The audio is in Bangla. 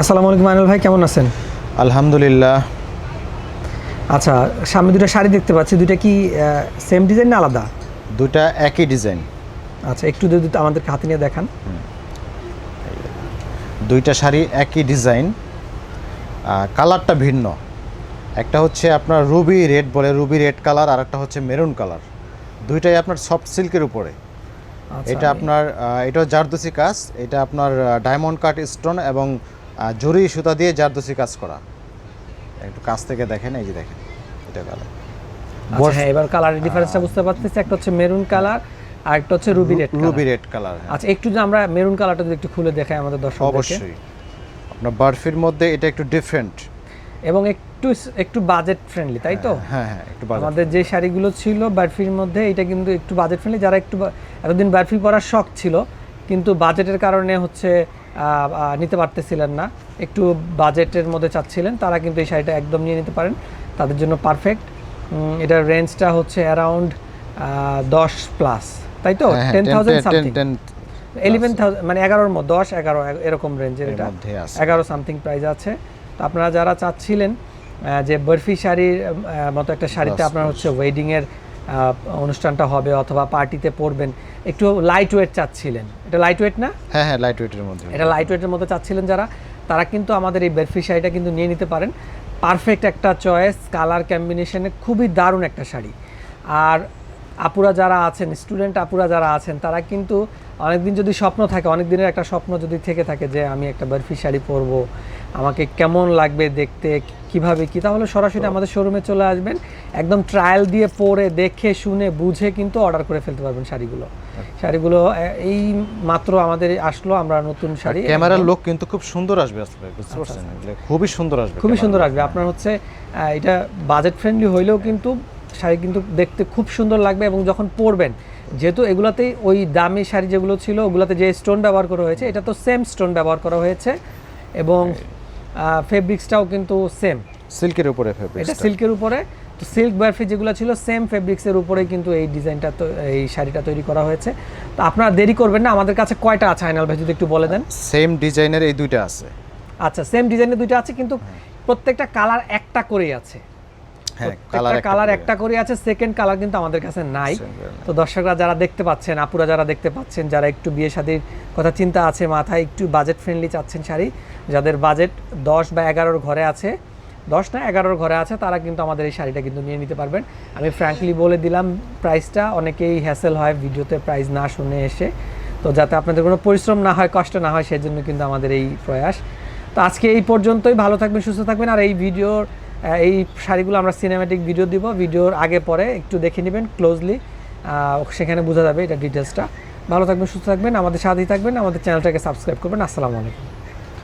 আসসালামু আলাইকুম আনিল ভাই কেমন আছেন? আলহামদুলিল্লাহ। আচ্ছা সামনে দুটো শাড়ি দেখতে পাচ্ছি দুইটা কি সেম ডিজাইন না আলাদা? দুটা একই ডিজাইন আচ্ছা একটু যদি আমাদেরকে হাতে নিয়ে দেখান। দুইটা শাড়ি একই ডিজাইন কালারটা ভিন্ন। একটা হচ্ছে আপনার রুবি রেড বলে রুবি রেড কালার আর একটা হচ্ছে মেরুন কালার দুইটাই আপনার সফট সিল্কের উপরে। আচ্ছা, এটা আপনার এটা জারদোসি কাজ এটা আপনার ডায়মন্ড কাট স্টোন এবং জরি সুতা দিয়ে জারদোসি কাজ করা। একটু কাছ থেকে দেখেন এই যে দেখেন এটা কালার আচ্ছা, হ্যাঁ এবার কালারের ডিফারেন্সটা বুঝতে পারতেছি। একটা হচ্ছে মেরুন কালার আর একটা হচ্ছে ruby red ruby red colour আচ্ছা একটু যদি আমরা মেরুন কালারটা যদি একটু খুলে দেখাই আমাদের দর্শক অবশ্যই। আপনার বার্ফির মধ্যে এটা একটু ডিফারেন্ট এবং একটু একটু বাজেট ফ্রেন্ডলি তাই তো? হ্যাঁ হ্যাঁ একটু আমাদের যে শাড়িগুলো ছিল বারফির মধ্যে এটা কিন্তু একটু বাজেট ফ্রেন্ডলি যারা একটু এতদিন বারফি পরার শখ ছিল কিন্তু বাজেটের কারণে হচ্ছে নিতে পারতেছিলেন না। একটু বাজেটের মধ্যে চাচ্ছিলেন তারা কিন্তু এই শাড়িটা একদম নিয়ে নিতে পারেন। তাদের জন্য পারফেক্ট এটার রেঞ্জটা হচ্ছে অ্যারাউন্ড দশ প্লাস তাই তো? Ten thousand something 10 eleven thousand মানে এগারোর মধ্যে দশ এগারো এরকম রেঞ্জের এটা। এগারো সামথিং প্রাইস আছে। তো আপনারা যারা চাচ্ছিলেন যে বরফি শাড়ির মতো একটা শাড়িতে আপনার হচ্ছে ওয়েডিংয়ের অনুষ্ঠানটা হবে অথবা পার্টিতে পরবেন একটু লাইট ওয়েট চাচ্ছিলেন। এটা লাইট ওয়েট না? হ্যাঁ হ্যাঁ লাইট ওয়েটের মধ্যে। এটা লাইট ওয়েটের মতো চাচ্ছিলেন যারা। তারা কিন্তু আমাদের এই বেরফি শাড়িটা কিন্তু নিয়ে নিতে পারেন। পারফেক্ট একটা চয়েস কালার কম্বিনেশনে খুবই দারুণ একটা শাড়ি। আর আপুরা যারা আছেন স্টুডেন্ট আপুরা যারা আছেন তারা কিন্তু অনেকদিন যদি স্বপ্ন থাকে অনেক দিনের একটা স্বপ্ন যদি থেকে থাকে যে আমি একটা বরফি শাড়ি পরবো আমাকে কেমন লাগবে দেখতে কীভাবে কি তাহলে সরাসরি আমাদের শোরুমে চলে আসবেন। একদম ট্রায়াল দিয়ে পরে দেখে শুনে বুঝে কিন্তু অর্ডার করে ফেলতে পারবেন শাড়িগুলো। শাড়িগুলো এই মাত্র আমাদের আসলো আমরা নতুন শাড়ি। ক্যামেরার লোক কিন্তু খুব সুন্দর আসবে আসলে বুঝতে পারছেন? খুবই সুন্দর আসবে খুবই সুন্দর আসবে। আপনার হচ্ছে এটা বাজেট ফ্রেন্ডলি হইলেও কিন্তু শাড়ি কিন্তু দেখতে খুব সুন্দর লাগবে এবং যখন পরবেন যেহেতু এগুলাতেই ওই দামি শাড়ি যেগুলো ছিল ওগুলাতে যে স্টোন ব্যবহার করা হয়েছে এটা তো সেম স্টোন ব্যবহার করা হয়েছে। এবং ফেব্রিক্সটাও কিন্তু সেম সিল্কের উপরে এটা সিল্কের উপরে। তো সিল্ক বারফি যেগুলো ছিল সেম ফেব্রিক্সের উপরে কিন্তু এই ডিজাইনটা তো এই শাড়িটা তৈরি করা হয়েছে। তো আপনারা দেরি করবেন না আমাদের কাছে কয়টা আছে আইনাল ভাই যদি একটু বলে দেন। সেম ডিজাইনের এই দুইটা আছে। আচ্ছা সেম ডিজাইনের দুইটা আছে কিন্তু প্রত্যেকটা কালার একটা করেই আছে। হ্যাঁ কালার একটা করে। আছে সেকেন্ড কালার কিন্তু আমাদের কাছে নাই। তো দর্শকরা যারা দেখতে পাচ্ছেন আপুরা যারা দেখতে পাচ্ছেন যারা একটু বিয়ে শাদীর কথা চিন্তা আছে মাথায় একটু বাজেট ফ্রেন্ডলি চাচ্ছেন শাড়ি যাদের বাজেট দশ বা এগারোর ঘরে আছে দশ না এগারোর ঘরে আছে তারা কিন্তু আমাদের এই শাড়িটা কিন্তু নিয়ে নিতে পারবেন। আমি ফ্র্যাঙ্কলি বলে দিলাম প্রাইসটা অনেকেই হ্যাসেল হয় ভিডিওতে প্রাইস না শুনে এসে। তো যাতে আপনাদের কোনো পরিশ্রম না হয় কষ্ট না হয় সেজন্য কিন্তু আমাদের এই প্রয়াস। তো আজকে এই পর্যন্তই ভালো থাকবেন সুস্থ থাকবেন। আর এই ভিডিওর এই শাড়িগুলো আমরা সিনেমেটিক ভিডিও দিব। ভিডিওর আগে, পরে একটু দেখে নেবেন ক্লোজলি সেখানে বোঝা যাবে এটা ডিটেলসটা ভালো থাকবেন, সুস্থ থাকবেন। আমাদের সাথেই থাকবেন। আমাদের চ্যানেলটাকে সাবস্ক্রাইব করবেন। আসসালামু আলাইকুম।